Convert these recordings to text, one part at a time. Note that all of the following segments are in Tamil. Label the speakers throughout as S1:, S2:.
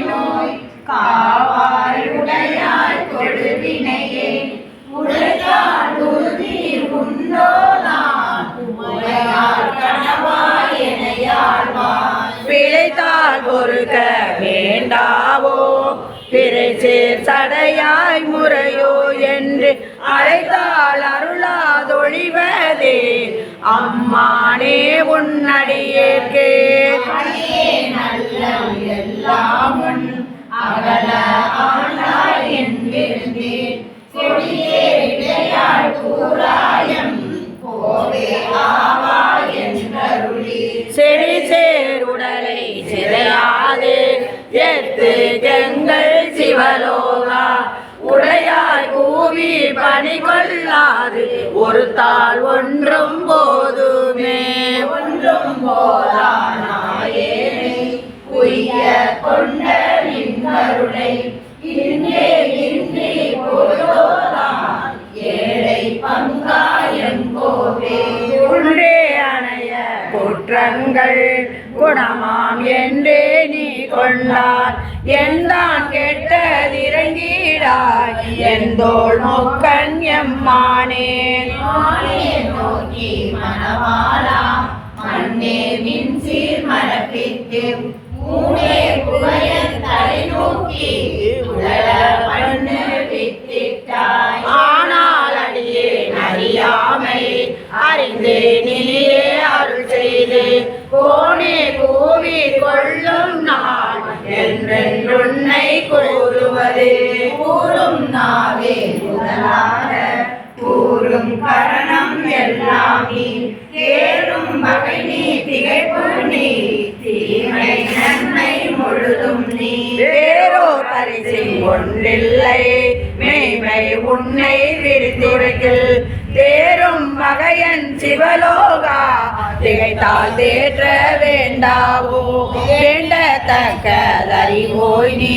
S1: நோய் காவாய் உடையாய் கொடுவினையே உறுதியில் உண்டோ நான் எனையாழ்வாய்
S2: பிழைத்தால் பொறுக்க வேண்டாவோ? பிறை சேர் சடையாய் முறையோ என்று அழைத்தால் அருளாதொழிவதே. அம்மானே உன்னடியேற்கே
S1: நல்ல எல்லாம் அகல ஆண்டாய்.
S2: ஒரு தாள் ஒன்றும் போதுமே.
S1: ஒன்றும் போதானாயேனை உய்ய கொண்ட நின்கருணை இன்னே இன்னே போதோதான். ஏழை பங்காயம் போவே.
S2: ஒன்றே அணைய குற்றங்கள் குணமாம் என்றே நீ கொண்டார். எந்தான் கெட்டதிறங்கிடாய். எந்தோள் நோக்கன் எம்மானே.
S1: நோக்கி மனவாளா மண்ணே மின் சீர் மரப்பித்து மூனே புகையன் தலை நோக்கி உடல
S2: ஒன்றில்லை மெய்மை உன்னை விரித்துரைக்கில் தேரும் மகையன் சிவலோகா திகைத்தால் தேற்ற வேண்டாவோ? வேண்டத்தக்க தறிவோய் நீ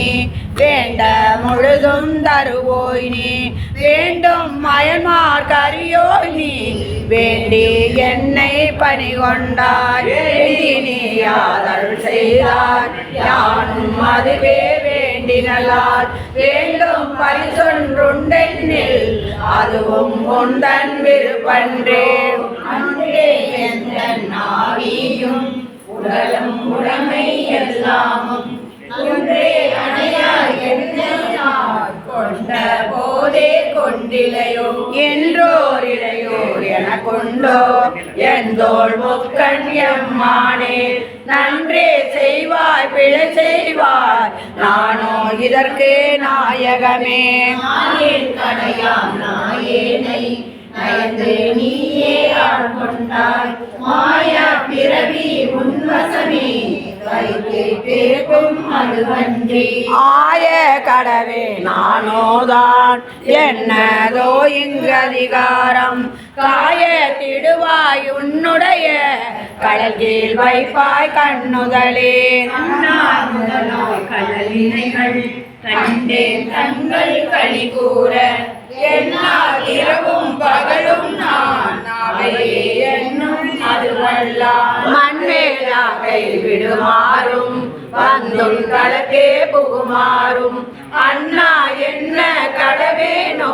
S2: வேண்ட முழுதும் தருவோய் நீ. வேண்டும் மயன்மார் கரியோய் நீ வேண்டி என்னை பணி கொண்டாய் நீ யாதல் செய்தார் யானும் அதுவே வேண்டினலால் வேண்டும் பரிசொன்றுண்டென்னில் அதுவும் உந்தன் விருப்பன்றே.
S1: அன்றே எந்த நாவியும் உடலும் உடமை எல்லாமும். ஒன்றே அணையா என்ன கொண்ட போதே கொண்டிலையோ?
S2: என்றோர் இளையோர் என கொண்டோ எந்தோள் முக்கண் எம்மானே நன்றே செய்வாய் பிழை செய்வாய். நானோ இதற்கே நாயகமே.
S1: கடையாம் நாயேனை நயந்து நீயே ஆட்கொண்டாய் மாயா பிறவி உன்வசமே வைத்து பேர்க்கும் அதுவன்றி
S2: ஆய கடவே நானோதான். என்னதோ இங்கு அதிகாரம் காய திடுவாய் உன்னுடைய கடலில் வைப்பாய் கண்ணுதலே.
S1: கடலினைகள் கண்டேன் கண்கள் களி கூற. என்னால் இரவும் பகலும் நான். அவையே என்னும் அதுவல்லால்
S2: மண்மேலாகை விடுமாறும் வந்தும் களத்தே புகுமாறும் அண்ணா என்ன கடவேனோ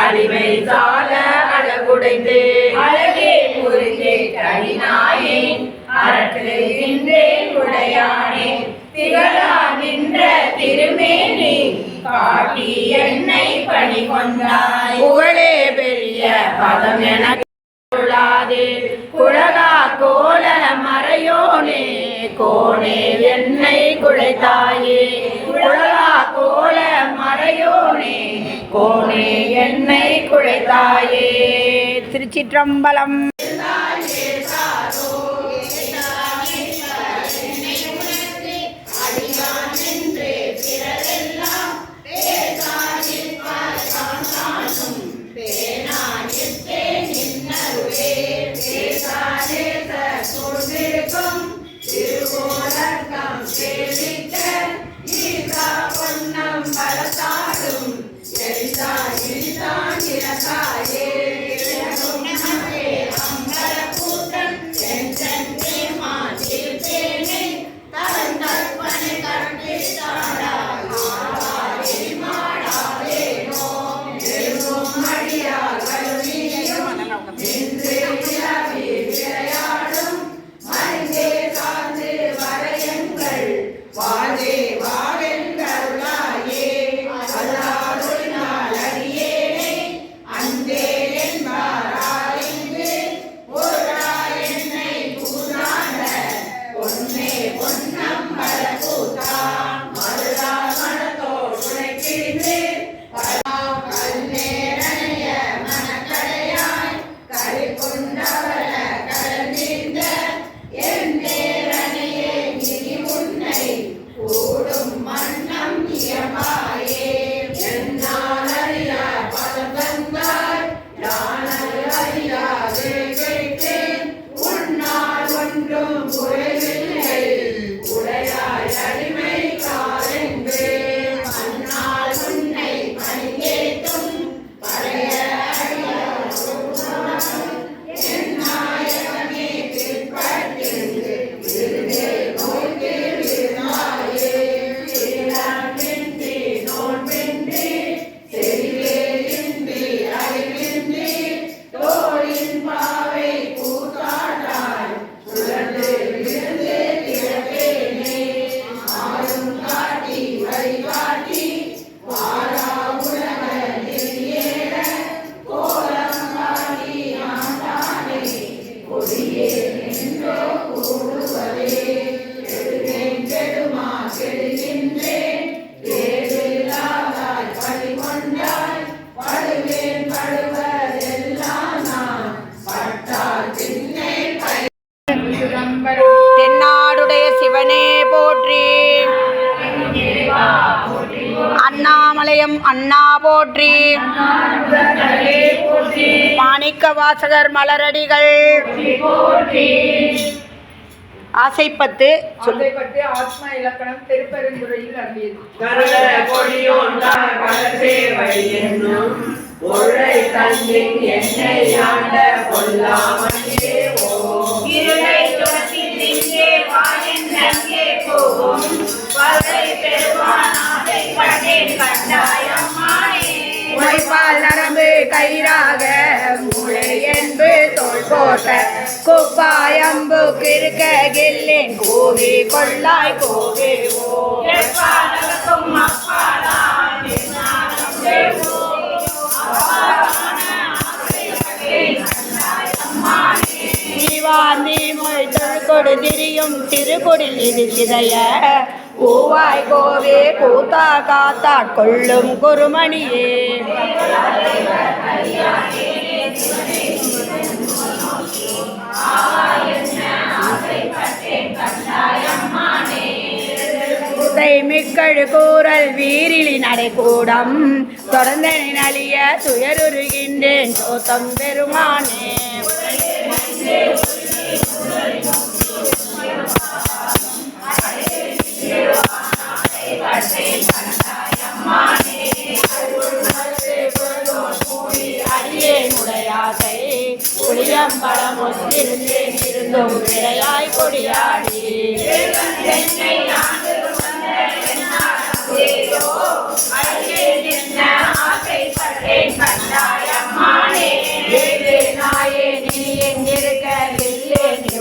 S2: அடிமை சால அழகுடைந்தே.
S1: அழகே புரிந்தே கடினாயேன் அரற்றுகின்றேன் உடையானே. திகழா நின்ற திருமேனி காட்டி என்னை பணி கொண்டாய்
S2: புகழே பெரிய பதம் என கொள்ளாதே குழகா கோல மறையோனே. கோணே என்னை குழைத்தாயே. குழகா கோல மறையோனே. கோணே என்னை குழைத்தாயே. திருச்சிற்றம்பலம். வாழ்வே வாழ் அண்ணா போற்றி. மாணிக்க வாசகர் மலரடிகள். ஆசைப்பத்து சொல்.
S3: சொல்லைப்பட்டு ஆத்ம இலக்கணம் திருப்பெருந்துறையில் அருளியது
S1: கருட
S2: உழைப்பால் நரம்பு கயிறாக மூளை என்பு தோல் போட்ட குப்பாயம்பு கிருக்க கோவி கொள்ளாய் கோவி நீ
S1: எப்பாலகத்தும் அப்பாலான் நின்னாலும்
S2: தொழுக்கொடு திரியும் திருக்குடில் இது சிதைய. பூவாய் கோவே கூத்தா காத்தா கொள்ளும் குருமணியே. மிக்கழு கூறல் வீரிலி நடைக்கூடம் தொடர்ந்தனை நலிய துயருகின்றேன் சோத்தம் பெருமானே. புளியம்பலம் ஒத்திருந்தேன் இருந்தும் விடையாய் கொடியாடி. வைத்தாய் வாங்காய் நீ எங்கிருக்க இல்லே நீ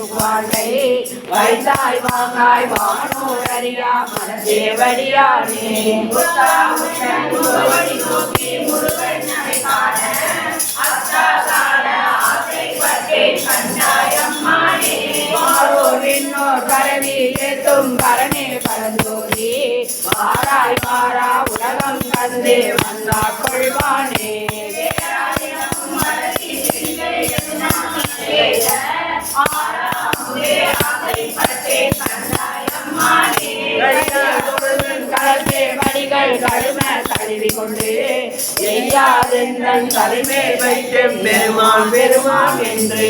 S2: விண்ணோர் பரவி ஏத்தும் கரணே பரந்தோதி வாராய் வாரா உலகம் தந்தே வந்தா கொள்வானே வடிகள் கழும கழுவி கொண்டு எய்யாதெந்தன் தலைமேல் வைத்து பெருமான் பெருமான் என்று.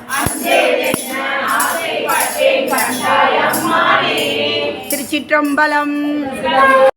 S2: பங்கேரடியார் திருச்சிற்றம்பலம்